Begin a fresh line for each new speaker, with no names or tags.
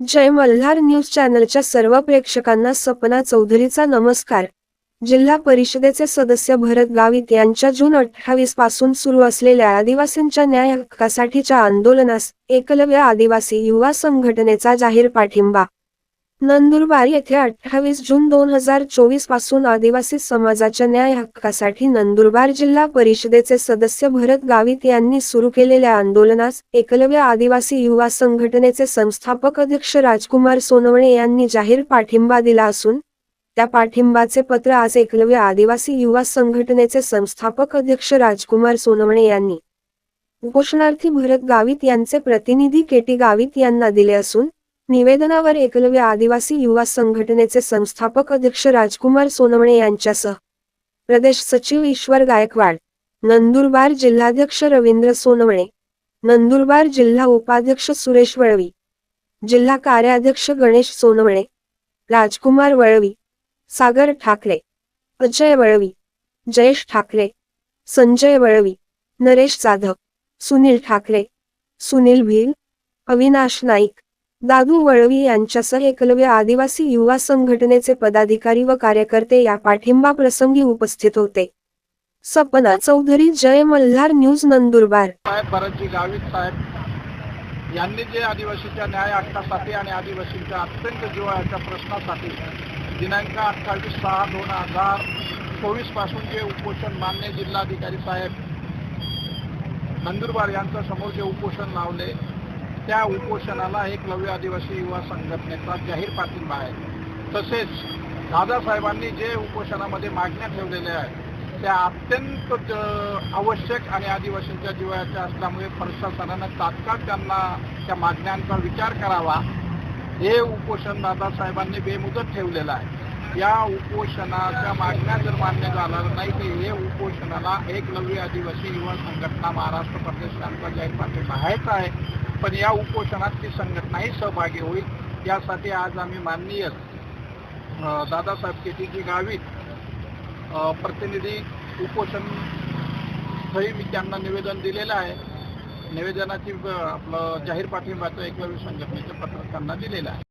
जय Malhar news चॅनलच्या सर्व प्रेक्षकांना सपना चौधरीचा नमस्कार. जिल्हा परिषदेचे सदस्य भरत गावित यांच्या जून अठ्ठावीसपासून सुरू असलेल्या आदिवासींच्या न्याय हक्कासाठीच्या आंदोलनास एकलव्य आदिवासी युवा संघटनेचा जाहीर पाठिंबा नंदुरबार येथे अठ्ठावीस जून दोन हजार चोवीसपासून आदिवासी समाजाच्या न्याय हक्कासाठी नंदुरबार जिल्हा परिषदेचे सदस्य भरत गावित यांनी सुरू केलेल्या आंदोलनास एकलव्य आदिवासी युवा संघटनेचे संस्थापक अध्यक्ष राजकुमार सोनवणे यांनी जाहीर पाठिंबा दिला असून त्या पाठिंबाचे पत्र आज एकलव्य आदिवासी युवा संघटनेचे संस्थापक अध्यक्ष राजकुमार सोनवणे यांनी. उपोषणार्थी भरत गावित यांचे प्रतिनिधी केटी गावित यांना दिले असून निवेदनावर एकलव्य आदिवासी युवा संघटनेचे संस्थापक अध्यक्ष राजकुमार सोनवणे यांच्यासह प्रदेश सचिव ईश्वर गायकवाड नंदुरबार जिल्हाध्यक्ष रवींद्र सोनवणे नंदुरबार जिल्हा उपाध्यक्ष सुरेश वळवी जिल्हा कार्याध्यक्ष गणेश सोनवणे राजकुमार वळवी सागर ठाकरे अजय वळवी जयेश ठाकरे संजय वळवी नरेश जाधव सुनील ठाकरे सुनील भील अविनाश नाईक दादू वळवी यांच्यासह एकलव्य आदिवासी युवा संघटनेचे पदाधिकारी व कार्यकर्ते या पाठिंबा प्रसंगी उपस्थित होते. सपना चौधरी जय मल्हार न्यूज नंदुरबार.
यांनी जे आदिवासीच्या न्याय हक्कासाठी आणि आदिवासींच्या अत्यंत जिव्हाळ्याच्या प्रश्नासाठी दिनांक अठ्ठावीस सहा दोन हजार चोवीसपासून जे उपोषण मान्य जिल्हाधिकारी साहेब नंदुरबार यांच्या समोर जे उपोषण लावले त्या उपोषणाला एक लव्य आदिवासी युवा संघटनेचा जाहीर पाठिंबा आहे. तसेच दादासाहेबांनी जे उपोषणामध्ये मागण्या ठेवलेल्या आहेत त्या अत्यंत आवश्यक आणि आदिवासींच्या जीवाच्या असल्यामुळे प्रशासनानं तात्काळ त्यांना त्या मागण्यांचा विचार करावा. हे उपोषण दादासाहेबांनी बेमुदत ठेवलेलं आहे. या उपोषणाच्या मागण्या जर मान्य झाल्या नाही तर हे उपोषणाला एकलव्य आदिवासी युवा संघटना महाराष्ट्र प्रदेश यांचा जाहीर पाठिंबा आहेच आहे. पण या उपोषणात ती संघटनाही सहभागी होईल यासाठी आज आम्ही माननीय दादासाहेब केटीजी गावित प्रतिनिधी उपोषण स्थळी मी त्यांना निवेदन दिलेलं आहे. निवेदनाची आपलं जाहीर पाठिंबाचं एकलव्य संघटनेचं पत्र त्यांना दिलेलं आहे.